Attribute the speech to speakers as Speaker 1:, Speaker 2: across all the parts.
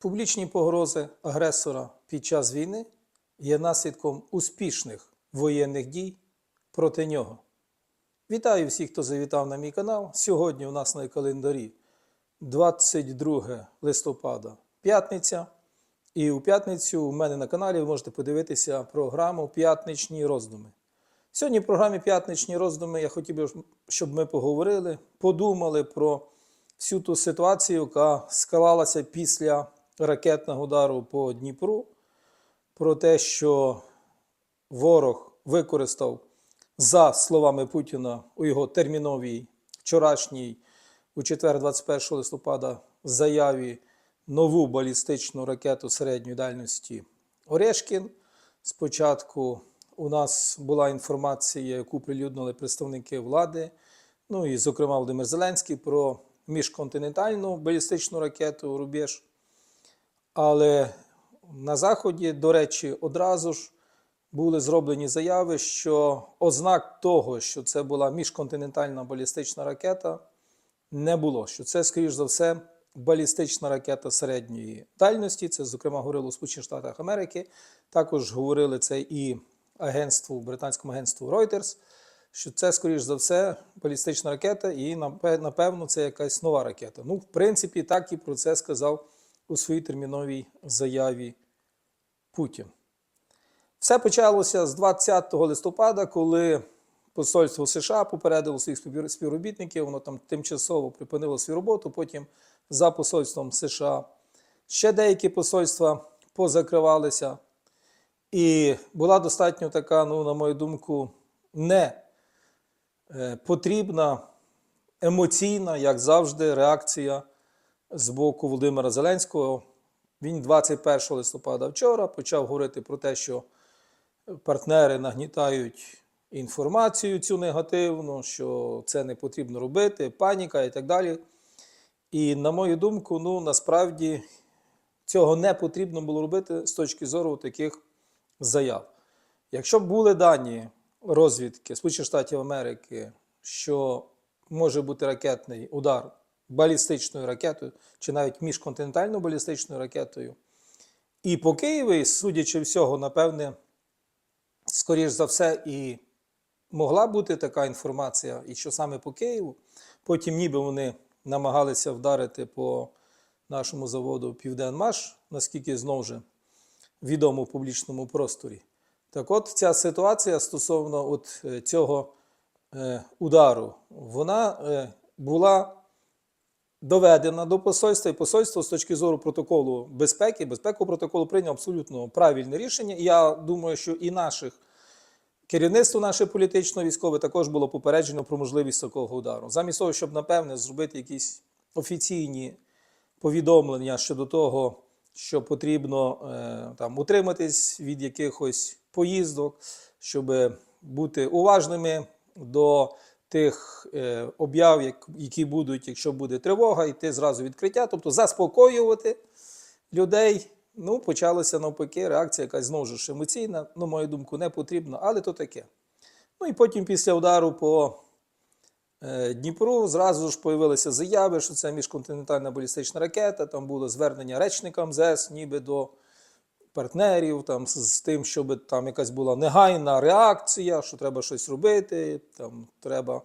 Speaker 1: Публічні погрози агресора під час війни є наслідком успішних воєнних дій проти нього. Вітаю всіх, хто завітав на мій канал. Сьогодні у нас на календарі 22 листопада, п'ятниця. І у п'ятницю у мене на каналі ви можете подивитися програму П'ятничні роздуми. Сьогодні в програмі П'ятничні роздуми я хотів би, щоб ми поговорили, подумали про всю ту ситуацію, яка склалася після ракетного удару по Дніпру, про те, що ворог використав, за словами Путіна, у його терміновій вчорашній, у четвер, 21 листопада, заяві нову балістичну ракету середньої дальності Орешкін. Спочатку у нас була інформація, яку прилюднили представники влади, ну і, зокрема, Володимир Зеленський про міжконтинентальну балістичну ракету Рубеж. Але на Заході, до речі, одразу ж були зроблені заяви, що ознак того, що це була міжконтинентальна балістична ракета, не було. Що це, скоріш за все, балістична ракета середньої дальності. Це, зокрема, говорило у Сполучених Штатах Америки. Також говорили це і агентству, британському агентству Reuters, що це, скоріш за все, балістична ракета, і напевно це якась нова ракета. Ну, в принципі, так і про це сказав у своїй терміновій заяві Путін. Все почалося з 20 листопада, коли посольство США попередило своїх співробітників, воно там тимчасово припинило свою роботу. Потім за посольством США ще деякі посольства позакривалися. І була достатньо така, ну, на мою думку, не е, потрібна емоційна, як завжди, реакція з боку Володимира Зеленського. Він 21 листопада вчора почав говорити про те, що партнери нагнітають інформацію цю негативну, що це не потрібно робити, паніка і так далі. І, на мою думку, ну насправді цього не потрібно було робити з точки зору таких заяв. Якщо б були дані розвідки Сполучених Штатів Америки, що може бути ракетний удар балістичною ракетою, чи навіть міжконтинентальною балістичною ракетою, і по Києві, судячи всього, напевне, скоріш за все, і могла бути така інформація, і що саме по Києву, потім ніби вони намагалися вдарити по нашому заводу Південмаш, наскільки знову ж відомо в публічному просторі. Так от ця ситуація стосовно от цього е, удару, вона е, була доведена до посольства, і посольство з точки зору протоколу безпеки, безпекового протоколу прийняло абсолютно правильне рішення. І я думаю, що і наших керівництво наше політично військове також було попереджено про можливість такого удару. Замість того, щоб напевне зробити якісь офіційні повідомлення щодо того, що потрібно е, там утриматись від якихось поїздок, щоб бути уважними до тих е, об'яв, які будуть, якщо буде тривога, йти зразу відкриття, тобто заспокоювати людей. Ну, почалася навпаки, реакція якась знову ж емоційна, на мою думку, не потрібна, але то таке. Ну і потім після удару по е, Дніпру зразу ж появилися заяви, що це міжконтинентальна балістична ракета. Там було звернення речника МЗС, ніби до партнерів, там, з, тим, щоб там якась була негайна реакція, що треба щось робити, там треба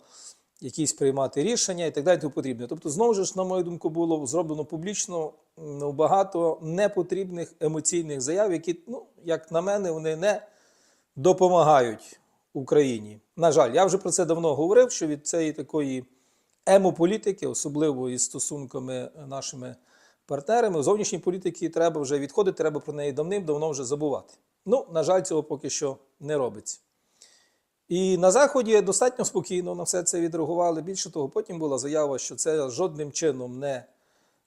Speaker 1: якісь приймати рішення і так далі. Тому потрібно. Тобто, знову ж, на мою думку, було зроблено публічно багато непотрібних емоційних заяв, які, ну, як на мене, вони не допомагають Україні. На жаль, я вже про це давно говорив, що від цієї такої емополітики, особливо із стосунками нашими партнерами, у зовнішній політики треба вже відходити, треба про неї давним-давно вже забувати. Ну, на жаль, цього поки що не робиться. І на Заході достатньо спокійно на все це відреагували. Більше того, потім була заява, що це жодним чином не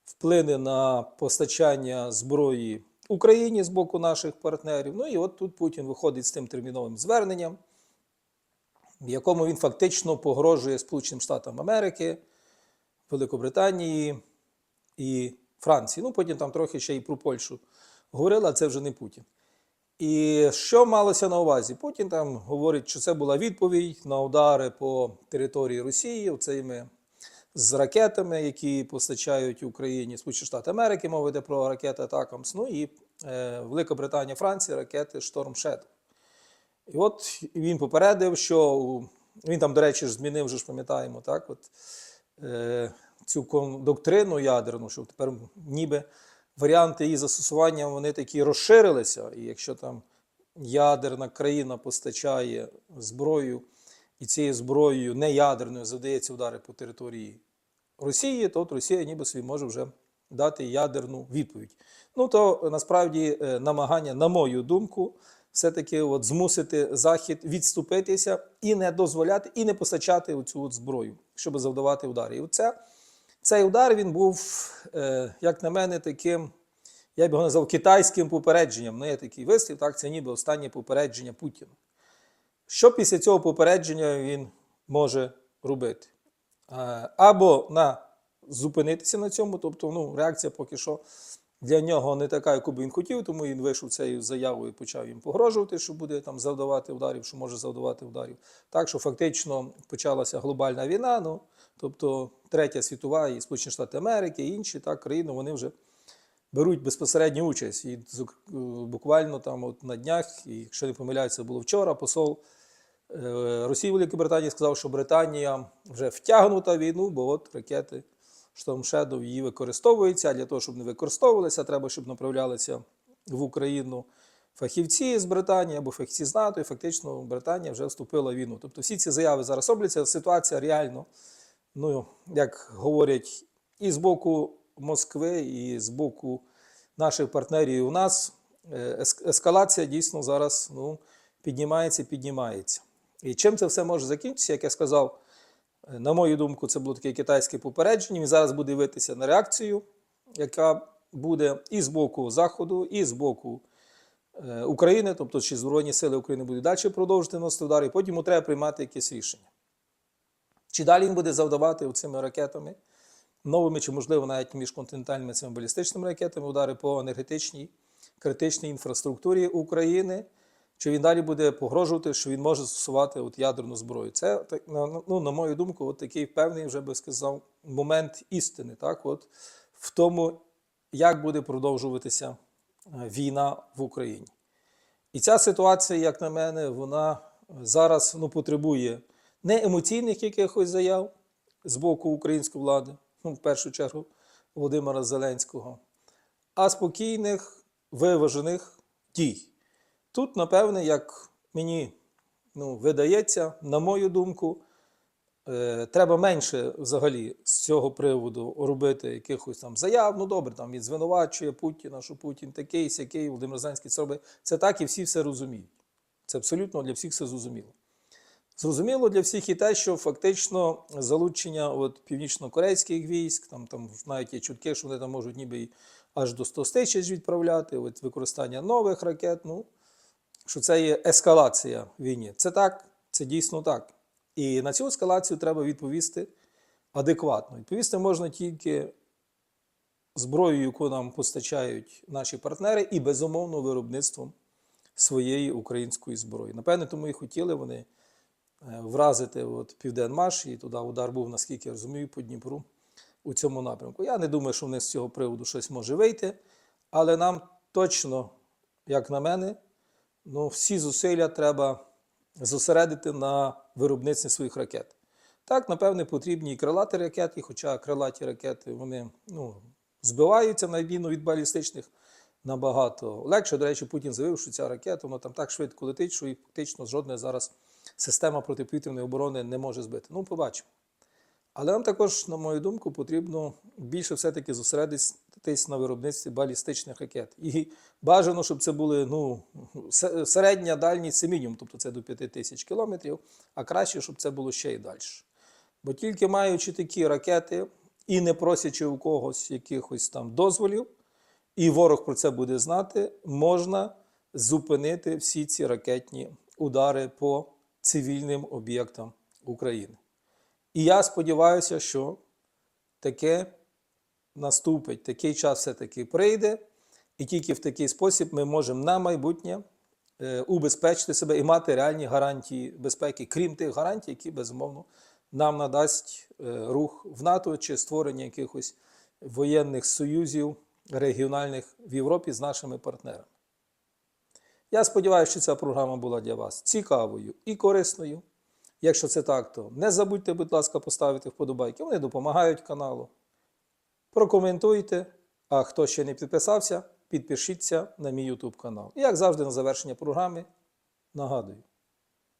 Speaker 1: вплине на постачання зброї Україні з боку наших партнерів. Ну і от тут Путін виходить з тим терміновим зверненням, в якому він фактично погрожує Сполученим Штатам Америки, Великобританії і Франції. Ну, потім там трохи ще і про Польщу говорили, а це вже не Путін. І що малося на увазі? Путін там говорить, що це була відповідь на удари по території Росії цими з ракетами, які постачають Україні Сполучені Штати Америки, йде про ракети Атакамс, ну і е, Велика Британія, Франція, ракети Шторм Shadow. І от він попередив, що він там, до речі, змінив, вже ж пам'ятаємо, так, от, е, цю доктрину ядерну, що тепер ніби варіанти її застосування вони такі розширилися. І якщо там ядерна країна постачає зброю, і цією зброєю не ядерною завдається удари по території Росії, то от Росія ніби собі може вже дати ядерну відповідь. Ну то насправді е, намагання, на мою думку, все-таки от змусити Захід відступитися і не дозволяти, і не постачати цю от зброю, щоб завдавати удари. І оце, цей удар він був, е, як на мене, таким, я б його назвав китайським попередженням. Ну, є такий вислів, так, це ніби останнє попередження Путіна. Що після цього попередження він може робити? Е, Або на зупинитися на цьому, тобто ну, реакція поки що для нього не така, яку би він хотів, тому він вийшов цією заявою і почав їм погрожувати, що буде там завдавати ударів, що може завдавати ударів. Так що фактично почалася глобальна війна. Ну, тобто Третя світова і Сполучені Штати Америки, і інші так, країни, вони вже беруть безпосередню участь. І е, буквально там от на днях, і якщо не помиляюся, було вчора, посол е, Росії Великої Британії сказав, що Британія вже втягнута в війну, бо от ракети Shadow її використовуються. А для того, щоб не використовувалися, треба, щоб направлялися в Україну фахівці з Британії або фахівці з НАТО, і фактично Британія вже вступила в війну. Тобто всі ці заяви зараз робляться. Ситуація реально, ну як говорять, і з боку Москви, і з боку наших партнерів у нас е, ескалація дійсно зараз ну, піднімається, піднімається. І чим це все може закінчитися, як я сказав, е, на мою думку, це було таке китайське попередження. Він зараз буде дивитися на реакцію, яка буде і з боку Заходу, і з боку е, України, тобто чи Збройні Сили України будуть далі продовжувати носити удари, і потім треба приймати якесь рішення. Чи далі він буде завдавати цими ракетами, новими, чи, можливо, навіть міжконтинентальними цими балістичними ракетами удари по енергетичній критичній інфраструктурі України, чи він далі буде погрожувати, що він може застосувати от ядерну зброю. Це, ну, на мою думку, от такий певний, вже би сказав, момент істини, так, от, в тому, як буде продовжуватися е, війна в Україні. І ця ситуація, як на мене, вона зараз ну, потребує не емоційних якихось заяв з боку української влади, ну, в першу чергу Володимира Зеленського, а спокійних, виважених дій. Тут, напевне, як мені ну, видається, на мою думку, е, треба менше взагалі з цього приводу робити якихось там заяв. Ну добре, там він звинувачує Путіна, що Путін такий, сякий, Володимир Зеленський це робить. Це так і всі все розуміють. Це абсолютно для всіх все зрозуміло. Зрозуміло для всіх і те, що фактично залучення от, північно-корейських військ, там, там навіть є чутки, що вони там можуть ніби аж до 100 тисяч відправляти, от, використання нових ракет. Ну, що це є ескалація в війні. Це так, це дійсно так. І на цю ескалацію треба відповісти адекватно. Відповісти можна тільки зброєю, яку нам постачають наші партнери, і безумовно виробництвом своєї української зброї. Напевне, тому і хотіли вони вразити от Південмаш, і туди удар був, наскільки я розумію, по Дніпру у цьому напрямку. Я не думаю, що в них з цього приводу щось може вийти, але нам точно, як на мене, ну, всі зусилля треба зосередити на виробництві своїх ракет. Так, напевне, потрібні і крилаті ракети, хоча крилаті ракети вони ну, збиваються на відміну від балістичних набагато легше. До речі, Путін заявив, що ця ракета вона там так швидко летить, що її фактично жодна зараз система протиповітряної оборони не може збити. Ну, побачимо. Але нам також, на мою думку, потрібно більше все-таки зосередитись на виробництві балістичних ракет. І бажано, щоб це були ну, середня дальність це мінімум, тобто це до 5 тисяч кілометрів, а краще, щоб це було ще й далі. Бо тільки маючи такі ракети і не просячи у когось якихось там дозволів, і ворог про це буде знати, можна зупинити всі ці ракетні удари по цивільним об'єктам України. І я сподіваюся, що таке наступить, такий час все-таки прийде, і тільки в такий спосіб ми можемо на майбутнє е, убезпечити себе і мати реальні гарантії безпеки, крім тих гарантій, які, безумовно, нам надасть е, рух в НАТО чи створення якихось воєнних союзів регіональних в Європі з нашими партнерами. Я сподіваюся, що ця програма була для вас цікавою і корисною. Якщо це так, то не забудьте, будь ласка, поставити вподобайки. Вони допомагають каналу. Прокоментуйте. А хто ще не підписався, підпишіться на мій YouTube канал. І як завжди, на завершення програми нагадую: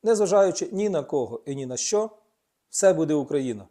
Speaker 1: незважаючи ні на кого і ні на що, все буде Україна.